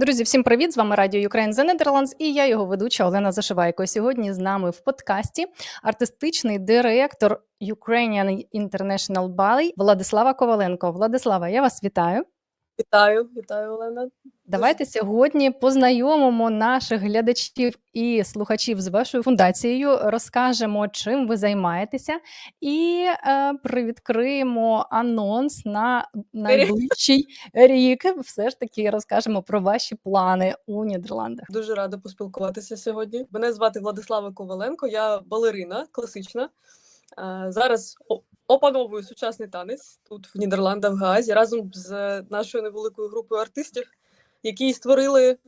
Друзі, всім привіт! З вами Радіо Ukraine за Нідерландс і я його ведуча Олена Зашивайко. Сьогодні з нами в подкасті артистичний директор Ukrainian International Ballet Владислава Коваленко. Владислава, я вас вітаю. Вітаю, вітаю, Олена. Давайте сьогодні познайомимо наших глядачів і слухачів з вашою фундацією, розкажемо, чим ви займаєтеся, і е, привідкриємо анонс на найближчий рік. Все ж таки розкажемо про ваші плани у Нідерландах. Дуже рада поспілкуватися сьогодні. Мене звати Владислава Коваленко, я балерина класична. Е, Зараз опановую сучасний танець тут в Нідерландах в Гаазі разом з нашою невеликою групою артистів, які створили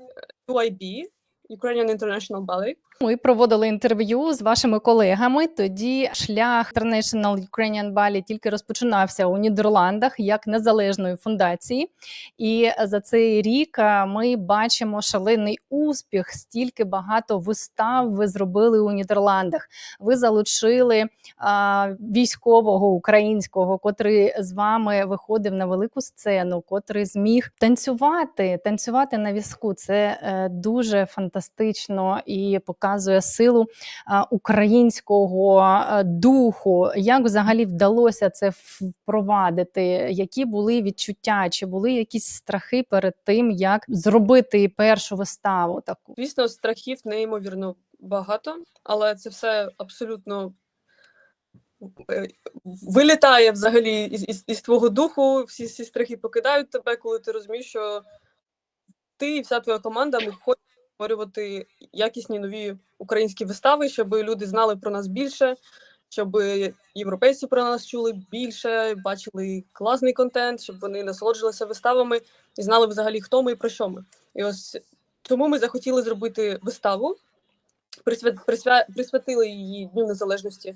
UIB Ukrainian International Ballet. Ми проводили інтерв'ю з вашими колегами. Тоді шлях International Ukrainian Ballet тільки розпочинався у Нідерландах як незалежної фундації. І за цей рік ми бачимо шалений успіх. Стільки багато вистав ви зробили у Нідерландах. Ви залучили а, військового українського, котрий з вами виходив на велику сцену, котрий зміг танцювати, танцювати на візку. Це е, дуже фантастично і показує силу українського духу. Як взагалі вдалося це впровадити? Які були відчуття? Чи були якісь страхи перед тим, як зробити першу виставу таку? Звісно, страхів неймовірно багато, але це все абсолютно е, вилітає взагалі із, із, із твого духу. Всі ці страхи покидають тебе, коли ти розумієш, що ти і вся твоя команда ми хочемо створювати якісні нові українські вистави, щоб люди знали про нас більше, щоб європейці про нас чули більше, бачили класний контент, щоб вони насолоджувалися виставами і знали взагалі, хто ми і про що ми. І ось тому ми захотіли зробити виставу, присвя... Присвя... присвятили її Дню Незалежності,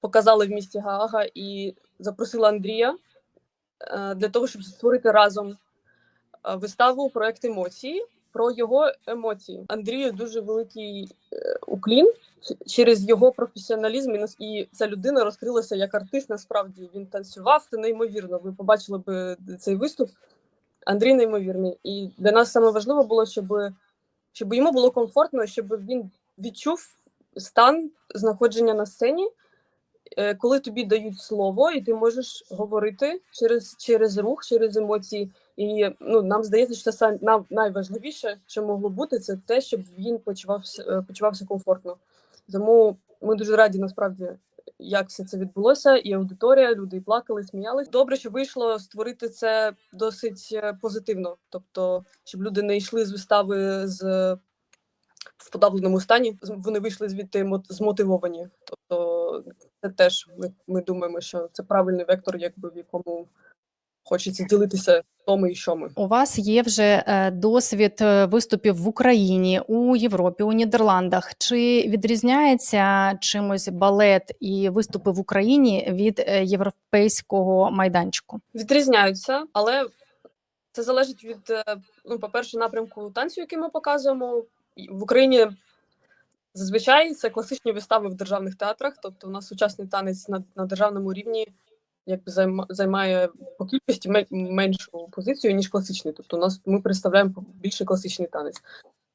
показали в місті Гаага і запросила Андрія е, для того, щоб створити разом е, виставу проект емоції про його емоції. Андрію дуже великий е, уклін через його професіоналізм. І І ця людина розкрилася як артист. Насправді він танцював це неймовірно. Ви побачили б цей виступ. Андрій неймовірний. І для нас саме важливо було, щоб, щоб йому було комфортно, щоб він відчув стан знаходження на сцені, е, коли тобі дають слово, і ти можеш говорити через, через рух, через емоції. І ну, нам здається, що це нам найважливіше, що могло бути, це те, щоб він почувався, е, почувався комфортно. Тому ми дуже раді насправді, як все це відбулося, і аудиторія, люди і плакали, сміялись. Добре, що вийшло створити це досить е, позитивно. Тобто, щоб люди не йшли з вистави з в подавленому стані. Вони вийшли звідти мот- змотивовані. Тобто, це теж ми, ми думаємо, що це правильний вектор, якби в якому хочеться ділитися ми і що ми. У вас є вже е, досвід е, виступів в Україні, у Європі, у Нідерландах. Чи відрізняється чимось балет і виступи в Україні від е, європейського майданчику? відрізняються, але це залежить від, ну, по-перше, напрямку танцю, який ми показуємо. В Україні зазвичай це класичні вистави в державних театрах, тобто у нас сучасний танець на, на державному рівні якби займа- займає по кількості меншу позицію, ніж класичний. Тобто у нас ми представляємо більше класичний танець.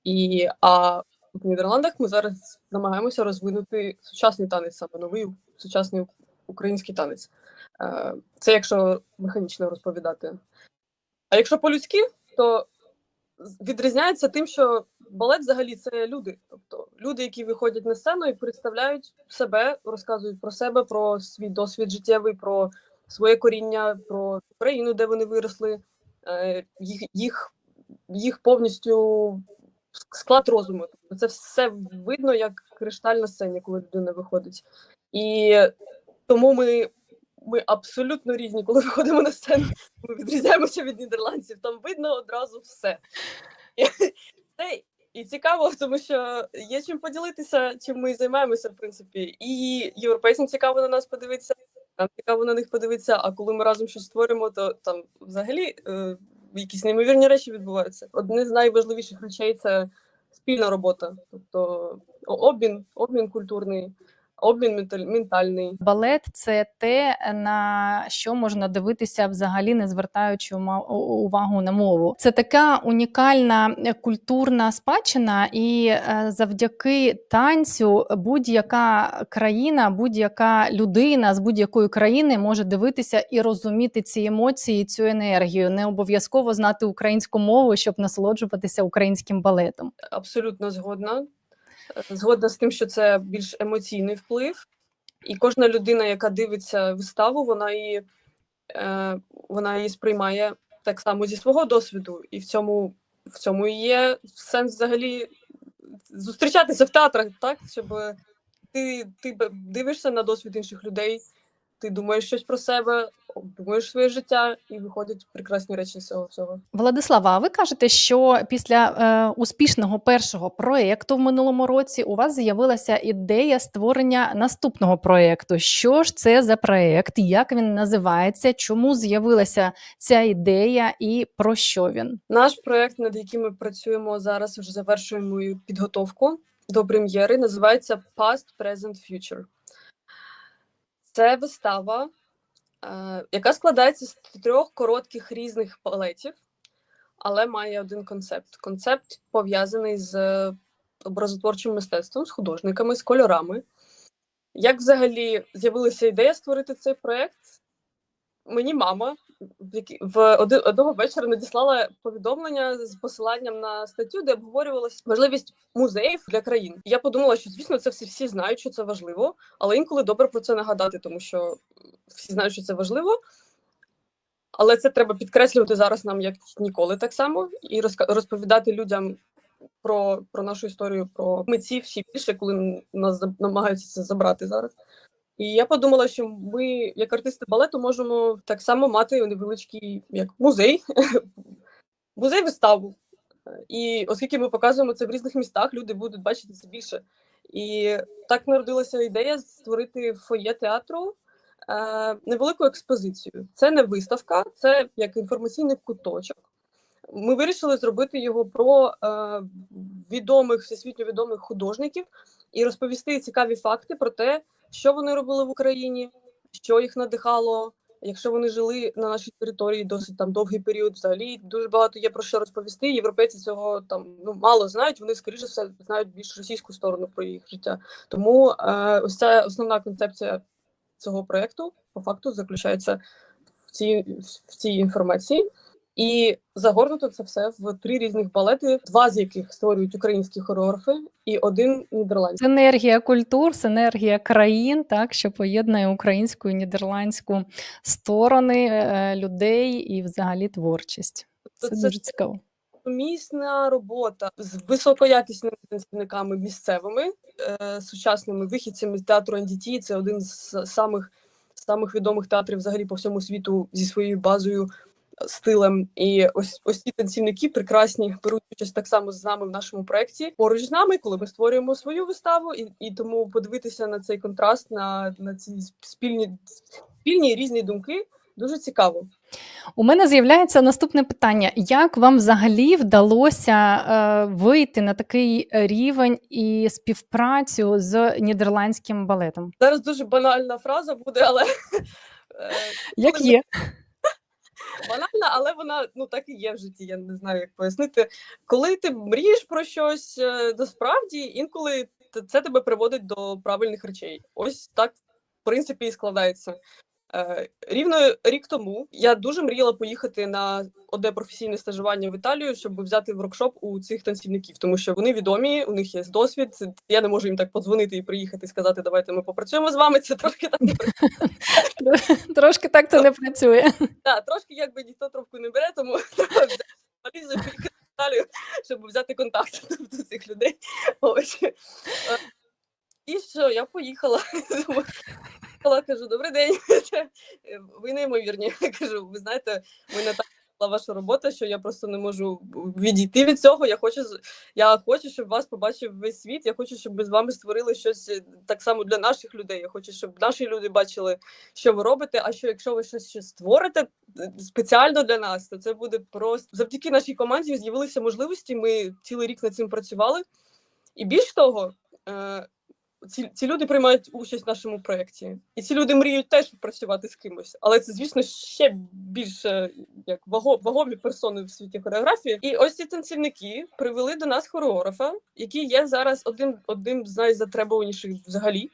І, а в Нідерландах ми зараз намагаємося розвинути сучасний танець, саме новий сучасний український танець. Е, Це якщо механічно розповідати. А якщо по-людськи, то відрізняється тим, що балет взагалі це люди. Тобто люди, які виходять на сцену і представляють себе, розказують про себе, про свій досвід життєвий, про своє коріння, про країну, де вони виросли, е, їх, їх, їх повністю склад розуму. Тобто Це все видно як кришталь на сцені, коли людина виходить. І тому ми, ми абсолютно різні, коли виходимо на сцену. Ми відрізняємося від нідерландців. Там видно одразу все. І, цікаво, тому що є чим поділитися, чим ми займаємося, в принципі. І європейцям цікаво на нас подивитися, нам цікаво на них подивитися. А коли ми разом щось створимо, то там взагалі е, якісь неймовірні речі відбуваються. Одне з найважливіших речей це спільна робота, тобто обмін, обмін культурний. Обмін менталь- ментальний. Балет це те, на що можна дивитися, взагалі не звертаючи увагу на мову. Це така унікальна культурна спадщина, і е, завдяки танцю будь-яка країна, будь-яка людина з будь-якої країни може дивитися і розуміти ці емоції, цю енергію. Не обов'язково знати українську мову, щоб насолоджуватися українським балетом. Абсолютно згодна. Згодна з тим, що це більш емоційний вплив, і кожна людина, яка дивиться виставу, вона її, е, вона її сприймає так само зі свого досвіду. І в цьому, в цьому і є сенс взагалі зустрічатися в театрах, так? Щоб ти, ти дивишся на досвід інших людей, ти думаєш щось про себе, думаєш своє життя, і виходять прекрасні речі з цього всього. Владислава, а ви кажете, що після е, успішного першого проєкту в минулому році у вас з'явилася ідея створення наступного проєкту. Що ж це за проєкт? Як він називається? Чому з'явилася ця ідея і про що він? Наш проект, над яким ми працюємо зараз, вже завершуємо підготовку до прем'єри, називається Past, Present, Future. Це вистава, е, яка складається з трьох коротких різних палетів, але має один концепт. Концепт пов'язаний з е, образотворчим мистецтвом, з художниками, з кольорами. Як взагалі з'явилася ідея створити цей проект? Мені мама в, один, одного вечора надіслала повідомлення з посиланням на статтю, де обговорювалася важливість музеїв для країн. Я подумала, що звісно це всі, всі знають, що це важливо, але інколи добре про це нагадати, тому що всі знають, що це важливо. Але це треба підкреслювати зараз нам як ніколи так само, і розповідати людям про, про нашу історію, про митців ще більше, коли нас намагаються це забрати зараз. І я подумала, що ми, як артисти балету, можемо так само мати невеличкий як музей, музей виставу. І оскільки ми показуємо це в різних містах, люди будуть бачити це більше. І так народилася ідея створити фоє театру е, невелику експозицію. Це не виставка, це як інформаційний куточок. Ми вирішили зробити його про е, відомих, всесвітньо відомих художників і розповісти цікаві факти про те, що вони робили в Україні, що їх надихало. Якщо вони жили на нашій території досить там довгий період, взагалі дуже багато є про що розповісти. Європейці цього там ну мало знають. Вони скоріше все знають більш російську сторону про їх життя. Тому е, ось ця основна концепція цього проекту по факту заключається в цій в цій інформації. І загорнуто це все в три різних балети, два з яких створюють українські хореографи, і один нідерландський. Синергія культур, синергія країн, так що поєднує українську і нідерландську сторони е, людей і взагалі творчість. Це, Це- дуже цікаво. Сумісна робота з високоякісними танцівниками місцевими, е, сучасними вихідцями з театру NDT. Це один з самих самих відомих театрів взагалі по всьому світу зі своєю базою, стилем. І ось ось ці танцівники прекрасні беруть участь так само з нами в нашому проєкті. Поруч з нами, коли ми створюємо свою виставу, і, і тому подивитися на цей контраст, на, на ці спільні спільні різні думки. Дуже цікаво. У мене з'являється наступне питання: як вам взагалі вдалося е, вийти на такий рівень і співпрацю з нідерландським балетом? Зараз дуже банальна фраза буде, але е, Як є? Банальна, але вона ну так і є в житті. Я не знаю, як пояснити. Коли ти мрієш про щось, е, насправді інколи це тебе приводить до правильних речей. Ось так, в принципі, і складається. Е, Рівно рік тому я дуже мріяла поїхати на одне професійне стажування в Італію, щоб взяти воркшоп у цих танцівників, тому що вони відомі, у них є досвід. Я не можу їм так подзвонити і приїхати і сказати, давайте ми попрацюємо з вами. Це трошки так не Трошки так це не працює. Так, трошки якби ніхто трубку не бере, тому треба поїхати в Італію, щоб взяти контакт до цих людей. Ось. Е, І що, я поїхала. Поїхала, кажу, добрий день. Ви неймовірні. Кажу, ви знаєте, мене так була ваша робота, що я просто не можу відійти від цього. Я хочу, я хочу, щоб вас побачив весь світ. Я хочу, щоб ми з вами створили щось е, так само для наших людей. Я хочу, щоб наші люди бачили, що ви робите. А що якщо ви щось ще створите е, спеціально для нас, то це буде просто завдяки нашій команді з'явилися можливості. Ми цілий рік над цим працювали. І більш того, е, ці, ці люди приймають участь в нашому проєкті. І ці люди мріють теж працювати з кимось. Але це, звісно, ще більше як ваго, вагомі персони в світі хореографії. І ось ці танцівники привели до нас хореографа, який є зараз одним, одним з найзатребуваніших взагалі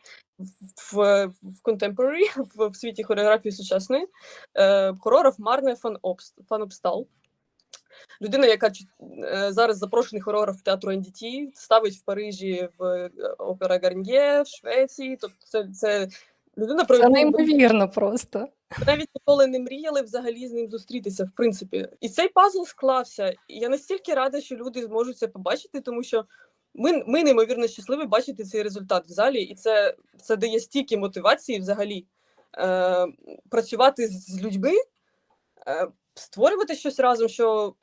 в, в, contemporary, в, в світі хореографії сучасної. Е, хореограф Марне фан Обстал. Людина, яка е, зараз запрошений хореограф театру NDT, ставить в Парижі в е, Опера Гарньє, в Швеції. Тобто це, це людина, про Це яку неймовірно просто. навіть ніколи не мріяли взагалі з ним зустрітися, в принципі. І цей пазл склався. І я настільки рада, що люди зможуть це побачити, тому що ми, ми неймовірно щасливі бачити цей результат в залі, і це, це дає стільки мотивації взагалі е, працювати з людьми, е, створювати щось разом, що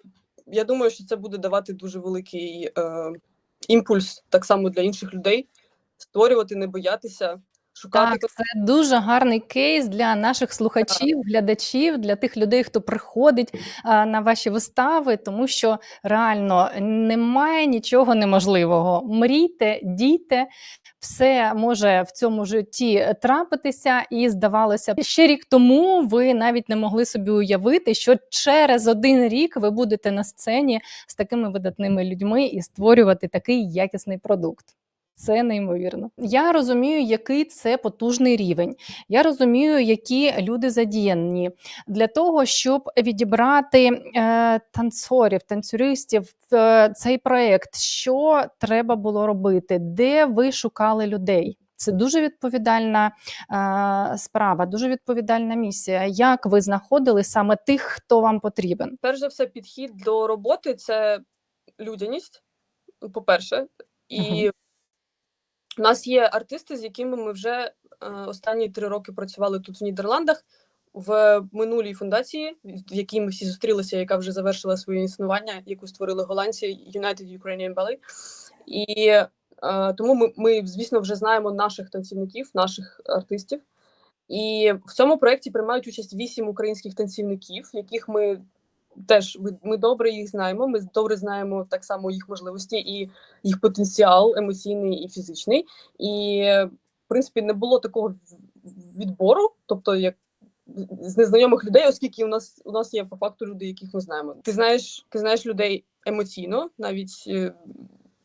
я думаю, що це буде давати дуже великий е, імпульс так само для інших людей. Створювати, не боятися, шукати Так, це дуже гарний кейс для наших слухачів, глядачів, для тих людей, хто приходить а, на ваші вистави, тому що реально немає нічого неможливого. Мрійте, дійте, все може в цьому житті трапитися, і здавалося ще рік тому ви навіть не могли собі уявити, що через один рік ви будете на сцені з такими видатними людьми і створювати такий якісний продукт. Це неймовірно. Я розумію, який це потужний рівень. Я розумію, які люди задіяні для того, щоб відібрати е, танцорів, танцюристів в е, цей проект. Що треба було робити? Де ви шукали людей? Це дуже відповідальна е, справа, дуже відповідальна місія. Як ви знаходили саме тих, хто вам потрібен? перш за все, підхід до роботи це людяність, по-перше, і у нас є артисти, з якими ми вже е, останні три роки працювали тут в Нідерландах в минулій фундації, в якій ми всі зустрілися, яка вже завершила своє існування, яку створили голландці United Ukrainian Ballet. І е, тому ми, ми, звісно, вже знаємо наших танцівників, наших артистів. І в цьому проєкті приймають участь вісім українських танцівників, яких ми теж ми, ми добре їх знаємо. Ми добре знаємо так само їх можливості і їх потенціал емоційний і фізичний. І в принципі не було такого відбору, тобто як з незнайомих людей, оскільки у нас у нас є по факту люди, яких ми знаємо. Ти знаєш, ти знаєш людей емоційно, навіть е,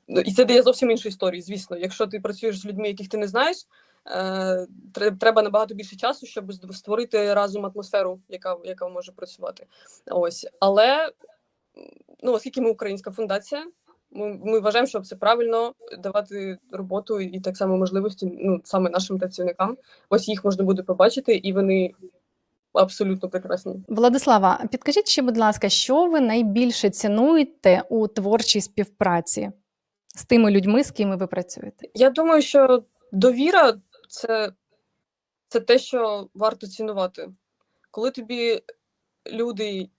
ну, і це дає зовсім іншу історію. Звісно, якщо ти працюєш з людьми, яких ти не знаєш. Е, тре- Треба набагато більше часу, щоб створити разом атмосферу, яка, яка може працювати. Ось, але ну, оскільки ми українська фундація, ми, ми вважаємо, що це правильно давати роботу і так само можливості ну, саме нашим працівникам. Ось їх можна буде побачити, і вони абсолютно прекрасні. Владислава, підкажіть ще, будь ласка, що ви найбільше цінуєте у творчій співпраці з тими людьми, з ким ви працюєте? Я думаю, що довіра це, це те, що варто цінувати. Коли тобі люди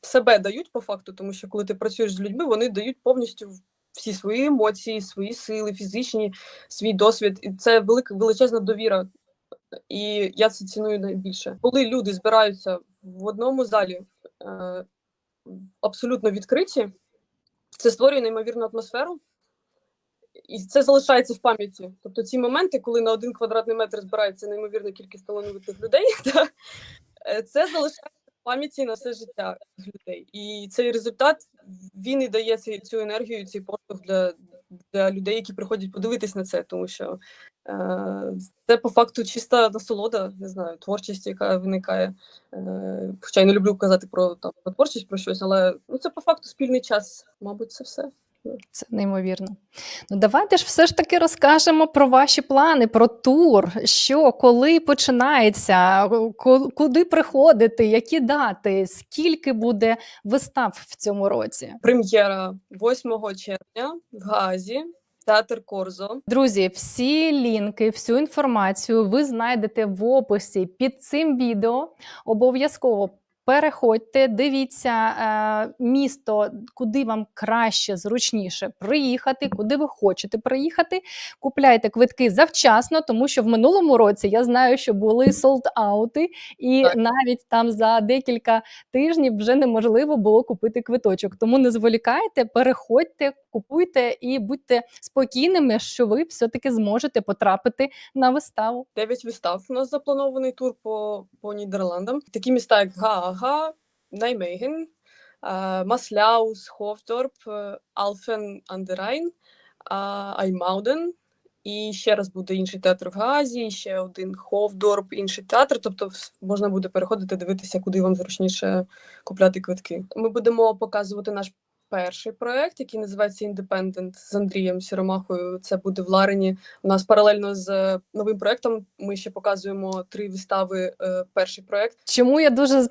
себе дають по факту, тому що коли ти працюєш з людьми, вони дають повністю всі свої емоції, свої сили, фізичні, свій досвід. І це велика величезна довіра. І я це ціную найбільше. Коли люди збираються в одному залі е, абсолютно відкриті, це створює неймовірну атмосферу. І це залишається в пам'яті. Тобто ці моменти, коли на один квадратний метр збирається неймовірна кількість талановитих людей, та, е, це залишається в пам'яті на все життя людей. І цей результат він і дає цю енергію, цей поштовх для, для людей, які приходять подивитись на це, тому що е, це по факту чиста насолода, не знаю, творчість, яка виникає. Е, хоча я не люблю казати про, там, творчість, про щось, але ну, це по факту спільний час, мабуть, це все. Це неймовірно. Ну давайте ж все ж таки розкажемо про ваші плани, про тур. Що, коли починається, куди приходити, які дати, скільки буде вистав в цьому році? Прем'єра 8 червня в Гаазі, театр Корзо. Друзі, всі лінки, всю інформацію ви знайдете в описі під цим відео. Обов'язково Переходьте, дивіться е, місто, куди вам краще, зручніше приїхати, куди ви хочете приїхати. Купляйте квитки завчасно, тому що в минулому році я знаю, що були солд-аути, і Так. навіть там за декілька тижнів вже неможливо було купити квиточок. Тому не зволікайте, переходьте, купуйте і будьте спокійними, що ви все-таки зможете потрапити на виставу. Дев'ять вистав у нас запланований тур по, по Нідерландам. Такі міста, як Гаага, Наймеген, е, Масляус, Hoofddorp, ан де Райн, е, Аймауден. І ще раз буде інший театр в Газі, ще один Ховдорп, інший театр. Тобто можна буде переходити, дивитися, куди вам зручніше купляти квитки. Ми будемо показувати наш перший проект, який називається Independent з Андрієм Сіромахою. Це буде в Ларені. У нас паралельно з е, новим проектом ми ще показуємо три вистави. е, Перший проект. Чому я дуже е,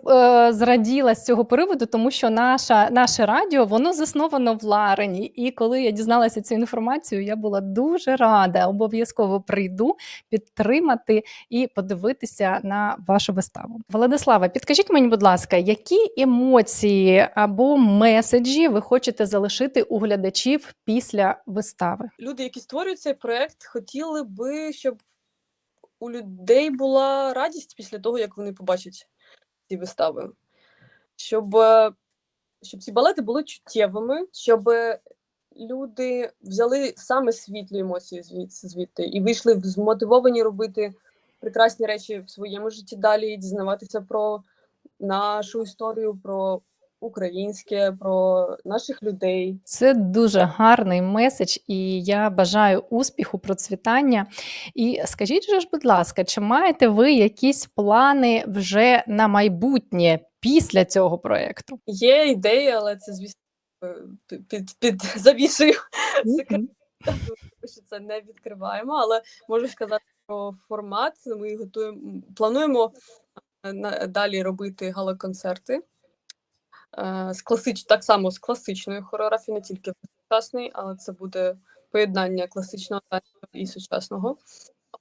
зраділа з цього приводу, тому що наша, наше радіо воно засновано в Ларені. І коли я дізналася цю інформацію, я була дуже рада. Обов'язково прийду підтримати і подивитися на вашу виставу. Владислава, підкажіть мені, будь ласка, які емоції або меседжі ви хочете залишити у глядачів після вистави? Люди, які створюють цей проект, хотіли би, щоб у людей була радість після того, як вони побачать ці вистави. Щоб, е, щоб ці балети були чуттєвими, щоб люди взяли саме світлі емоції звідси звідти і вийшли змотивовані робити прекрасні речі в своєму житті далі, і дізнаватися про нашу історію, про українське, про наших людей. Це дуже гарний меседж, і я бажаю успіху, процвітання. І скажіть же ж, будь ласка, чи маєте ви якісь плани вже на майбутнє після цього проєкту? Є ідеї, але це, звісно, е, під, під, під завісою секрету, що це не відкриваємо. Але можу сказати про формат. Ми готуємо, плануємо е, далі робити гала-концерти. Е, З класич, так само з класичною хореографією, не тільки сучасний, але це буде поєднання класичного і сучасного.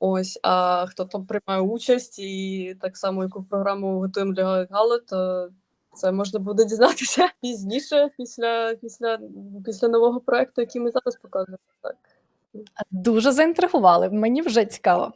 Ось, а хто там приймає участь, і так само, яку програму готуємо для гали, то це можна буде дізнатися пізніше, після, після, після нового проекту, який ми зараз показуємо. Так. Дуже заінтригували, мені вже цікаво.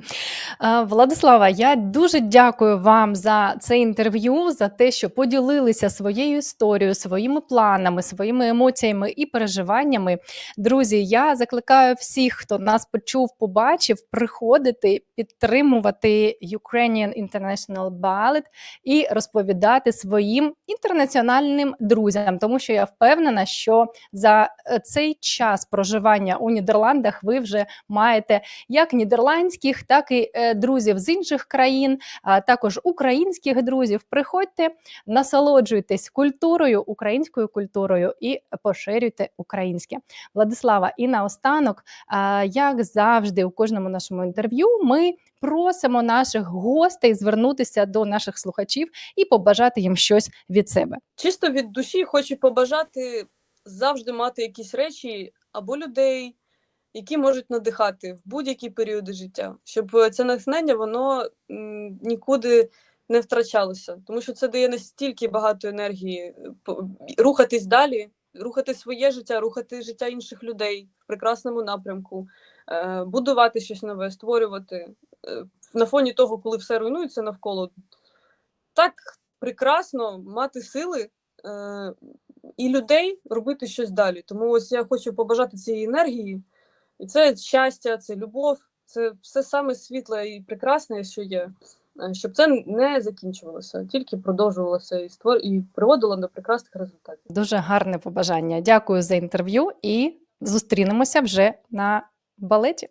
Е, Владислава, я дуже дякую вам за це інтерв'ю, за те, що поділилися своєю історією, своїми планами, своїми емоціями і переживаннями. Друзі, я закликаю всіх, хто нас почув, побачив, приходити, підтримувати Ukrainian International Ballet і розповідати своїм інтернаціональним друзям, тому що я впевнена, що за е, цей час проживання у Нідерландах ви вже маєте як нідерландських, так і е, друзів з інших країн, а також українських друзів. Приходьте, насолоджуйтесь культурою, українською культурою і поширюйте українське. Владислава, і наостанок, як завжди, у кожному нашому інтерв'ю, ми просимо наших гостей звернутися до наших слухачів і побажати їм щось від себе. Чисто від душі хочу побажати завжди мати якісь речі або людей, які можуть надихати в будь-які періоди життя, щоб е, це натхнення воно нікуди не втрачалося, тому що це дає настільки багато енергії е, рухатись далі, рухати своє життя, рухати життя інших людей в прекрасному напрямку, е, будувати щось нове, створювати на фоні того, коли все руйнується навколо. Так прекрасно мати сили і людей робити щось далі. Тому ось я хочу побажати цієї енергії, і це щастя, це любов, це все саме світле і прекрасне, що є, е, щоб це не закінчувалося, тільки продовжувалося і створ і приводило до прекрасних результатів. Дуже гарне побажання. Дякую за інтерв'ю і зустрінемося вже на балеті.